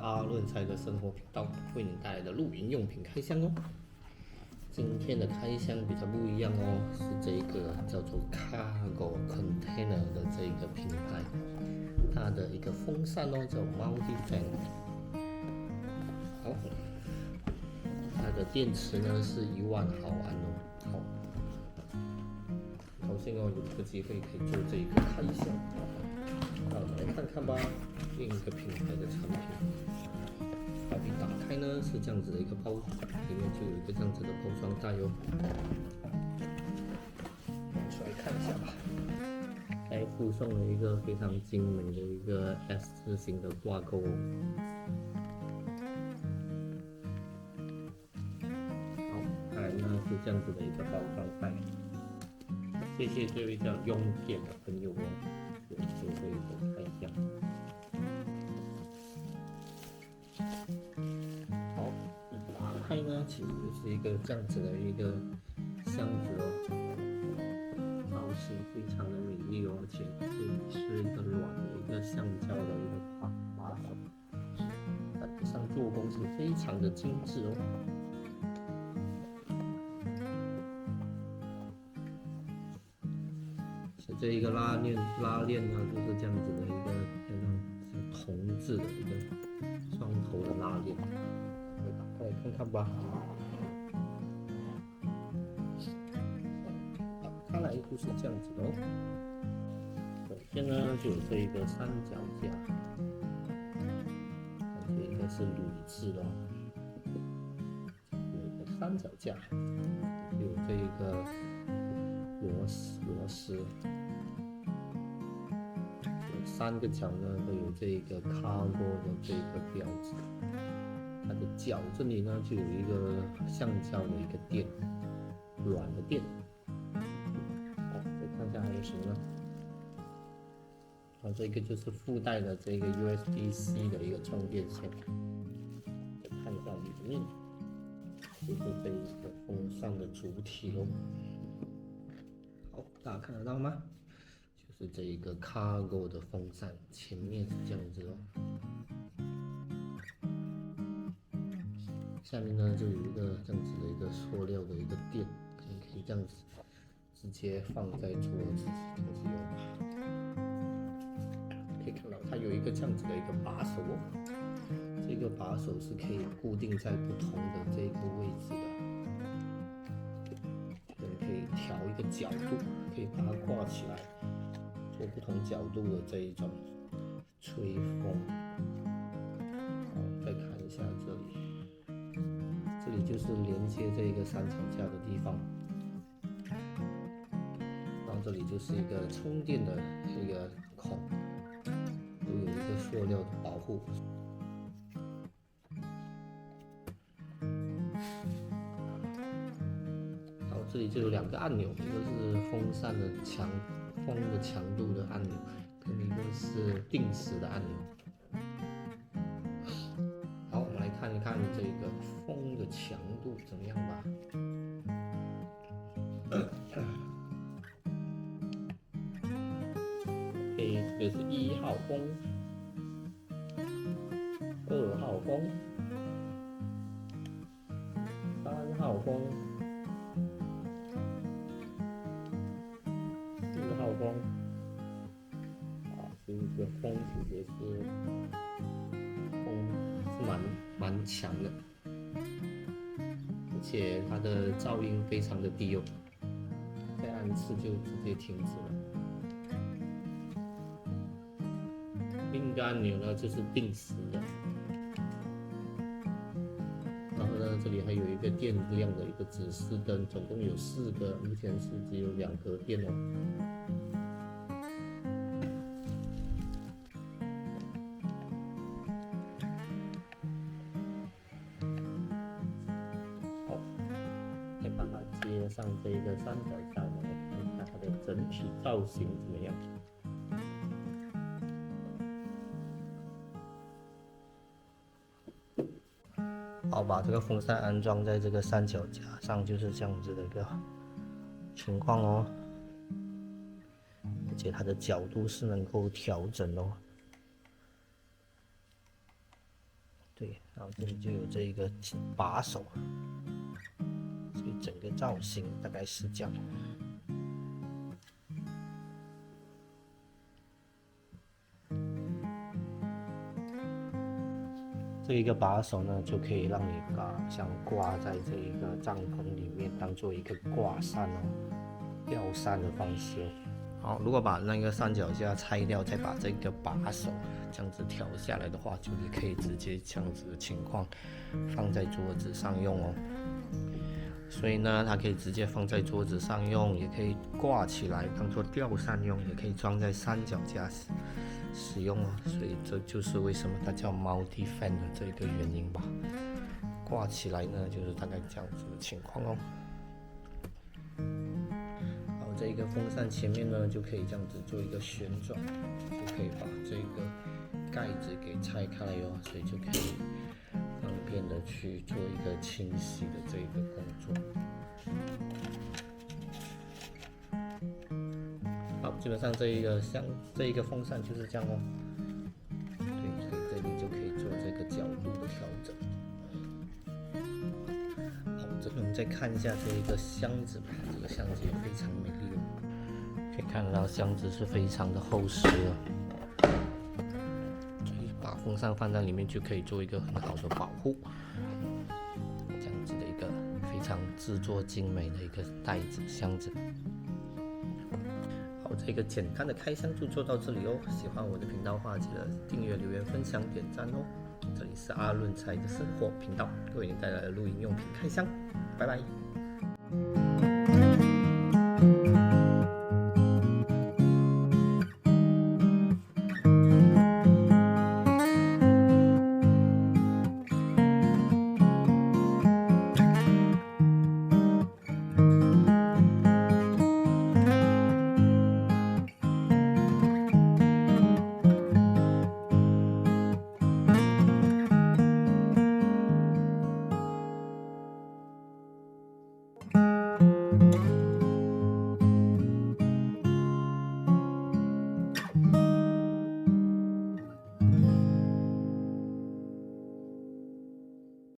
阿润菜的生活频道为你带来的露营用品开箱哦。今天的开箱比较不一样哦，是这一个叫做 Cargo Container 的这一个品牌，它的一个风扇哦叫 Multi Fan。好，它的电池呢是一万毫安哦。好，高兴哦，有这个机会可以做这一个开箱。那我们来看看吧，另一个品牌的产品。把一打开呢，是这样子的一个包，里面就有一个这样子的包装袋哟。拿出来看一下吧。还附送了一个非常精美的一个 S 字形的挂钩。好，再来呢是这样子的一个包装袋。谢谢这位叫用电的朋友哦，有机会的开箱。好，打开呢，其实就是一个这样子的一个箱子哦，造型非常的美丽哦，而且这里是一个软的一个橡胶的一个把把手，感觉上做工是非常的精致哦。这一个拉链拉链呢，就是这样子的一个非常像铜制的一个双头的拉链，来打开来看看吧。打开来就是这样子的哦。首先呢，就有这一个三脚架，感觉应该是铝制的。有一个三脚架，有这一个螺丝螺丝。三个角呢都有这个 cargo 的这个标志，它的角这里呢就有一个橡胶的一个垫，软的垫。好，再看一下还有什么呢？好，这个就是附带的这个 USB-C 的一个充电线。再看一下里面，就是这一个风扇的主体哦。好，大家看得到吗？是这一个 cargo 的风扇，前面是这样子哦。下面呢就有一个这样子的一个塑料的一个垫，可以可以这样子直接放在桌子这样子用。可以看到它有一个这样子的一个把手，这个把手是可以固定在不同的这个位置的，可以调一个角度，可以把它挂起来。做不同角度的这一种吹风，再看一下这里，这里就是连接这一个三脚架的地方，然后这里就是一个充电的一个孔，都有一个塑料的保护。然后，这里就有两个按钮，一个是风扇的强。风的强度的按钮，跟一个是定时的按钮。好，我们来看一看这个风的强度怎么样吧。OK，这个是一号风，二号风，三号。风风其实是风是蛮蛮强的，而且它的噪音非常的低哦，再按一次就直接停止了。另一个按钮呢就是定时的，然后呢这里还有一个电量的一个指示灯，总共有四个，目前是只有两格电哦。上这一个三角架，我们来看看它的整体造型怎么样。好，把这个风扇安装在这个三脚架上，就是这样子的一个情况哦。而且它的角度是能够调整哦。对，然后这里就有这一个把手，整个造型大概是这样。这一个把手呢，就可以让你把像挂在这一个帐篷里面，当做一个挂扇哦，吊扇的方式。好，如果把那个三脚架拆掉，再把这个把手这样子挑下来的话，就你可以直接这样子的情况放在桌子上用哦。所以呢，它可以直接放在桌子上用，也可以挂起来当做吊扇用，也可以装在三脚架使使用哦。所以这就是为什么它叫 multi fan 的这个原因吧。挂起来呢，就是大概这样子的情况哦。好，这一个风扇前面呢，就可以这样子做一个旋转，就可以把这个盖子给拆开来哦，所以就可以。便的去做一个清洗的这一个工作。好，基本上这一个像这一个风扇就是这样哦。对，所以这里就可以做这个角度的调整。好，这里我们再看一下这一个箱子吧，这个箱子也非常美丽哦。可以看到箱子是非常的厚实哦。风扇放在里面就可以做一个很好的保护，这样子的一个非常制作精美的一个袋子箱子。好，这个简单的开箱就做到这里哦。喜欢我的频道的话，记得订阅、留言、分享、点赞哦。这里是阿润才的生活频道，为您带来的露营用品开箱，拜拜。